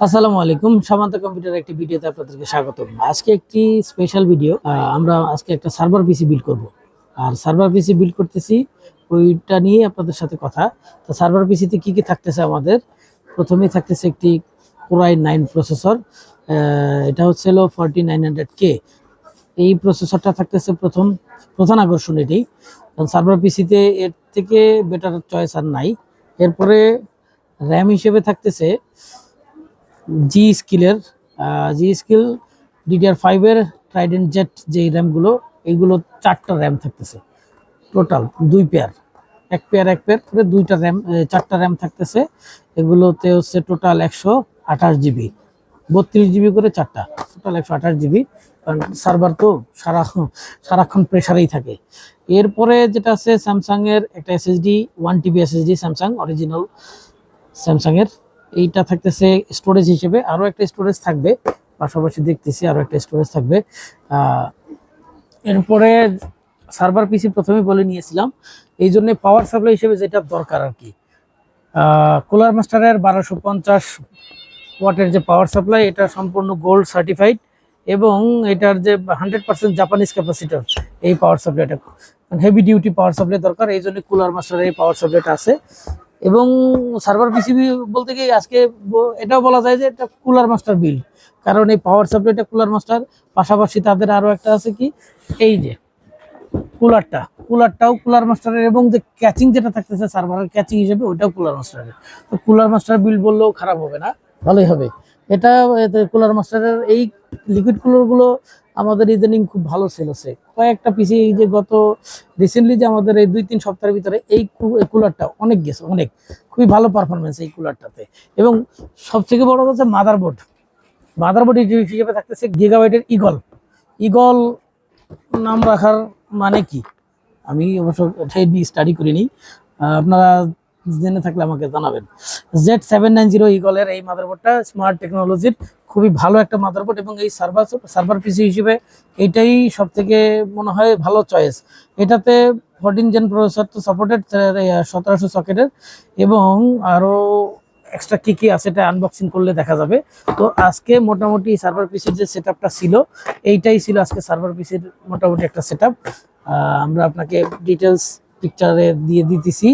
আসসালামু আলাইকুম, সামান্ত কম্পিউটার একটি ভিডিওতে আপনাদেরকে স্বাগত আজকে একটি স্পেশাল ভিডিও আমরা আজকে একটা সার্ভার পিসি বিল্ড করব। আর সার্ভার পিসি বিল্ড করতেছি, ওইটা নিয়ে আপনাদের সাথে কথা। তো সার্ভার পিসিতে কি কি থাকতেছে আমাদের? প্রথমেই থাকতেছে একটি কোরাই নাইন প্রসেসর এটা হচ্ছে হলো ফর্টি নাইন হান্ড্রেড কে এই প্রসেসরটা থাকতেছে প্রথম, প্রধান আকর্ষণ এটি। কারণ সার্ভার পিসিতে এর থেকে বেটার চয়েস আর নাই। এরপরে র্যাম হিসেবে থাকতেছে জি স্কিলের জি স্কিল ডিডিআর ফাইভের ট্রাইডেন্ট জেট যে র্যামগুলো এইগুলো চারটা র্যাম থাকতেছে। টোটাল দুই পেয়ার এক পেয়ার এক পেয়ার করে দুইটা র্যাম চারটা র্যাম থাকতেছে। এগুলোতে হচ্ছে টোটাল একশো আঠাশ জিবি বত্রিশ জিবি করে চারটা। টোটাল একশো আঠাশ জিবি কারণ সার্ভার তো সারা, সারাক্ষণ প্রেশারেই থাকে। এরপরে যেটা আছে স্যামসাংয়ের একটা SSD one TB SSD Samsung original স্যামসাংয়ের এইটা থাকতেছে স্টোরেজ হিসেবে আরও একটা স্টোরেজ থাকবে, পাশাপাশি দেখতেছি আরও একটা স্টোরেজ থাকবে। এরপরে সার্ভার পিসি প্রথমে বলে নিয়েছিলাম এই জন্য পাওয়ার সাপ্লাই হিসেবে যেটা দরকার আর কি। কুলার মাস্টারের বারোশো পঞ্চাশ ওয়াটের যে পাওয়ার সাপ্লাই এটা সম্পূর্ণ গোল্ড সার্টিফাইড এবং এটার যে হান্ড্রেড পার্সেন্ট জাপানিজ ক্যাপাসিটার এই পাওয়ার সাপ্লাইটা হেভি ডিউটি পাওয়ার সাপ্লাই দরকার এই জন্য কুলার মাস্টারের এই পাওয়ার সাপ্লাইটা আছে। এবং সার্ভার পিসিবি বলতে গিয়ে আজকে এটাও বলা যায় যে এটা কুলার মাস্টার বিল্ড কারণ এই পাওয়ার সাপ্লাইটা কুলার মাস্টার পাশাপাশি তাদের আরও একটা আছে কি? এই যে কুলারটা কুলারটাও কুলার মাস্টারের এবং যে ক্যাচিং যেটা থাকতেছে সার্ভারের ক্যাচিং হিসেবে ওইটাও কুলার মাস্টারের তো কুলার মাস্টার বিল্ড বললেও খারাপ হবে না, ভালোই হবে। এটা কুলার মাস্টারের এই লিকুইড কুলারগুলো আমাদের ইদানিং খুব ভালো সেল হচ্ছে কয়েকটা পিসি এই যে গত রিসেন্টলি যে আমাদের এই দুই তিন সপ্তাহের ভিতরে এই কুলারটা অনেক গেছে, অনেক। খুবই ভালো পারফরমেন্স এই কুলারটাতে এবং সবথেকে বড় কথা মাদারবোর্ড মাদারবোর্ড হিসেবে থাকতেছে গিগাবাইটের ইগল ইগল নাম রাখার মানে কি? আমি অবশ্য নিয়ে স্টাডি করিনি। আপনারা জেনে থাকলে আমাকে জানাবেন। জেড সেভেন নাইন জিরো ইগলের এই মাদারবোর্ডটা স্মার্ট টেকনোলজির খুবই ভালো একটা মাদারবোর্ড এবং এই সার্ভার সার্ভার পিসি হিসেবে এইটাই সব থেকে মনে হয় ভালো চয়েস এটাতে ফোরটিন জেন প্রসেসর তো সাপোর্টেড সতেরোশো সকেটের এবং আরও এক্সট্রা কী কী আছে এটা আনবক্সিং করলে দেখা যাবে। তো আজকে মোটামুটি সার্ভার পিসির যে সেট ছিল, এইটাই ছিল আজকে সার্ভার পিসির মোটামুটি একটা সেট আমরা আপনাকে ডিটেলস পিকচারে দিয়ে দিতেছি।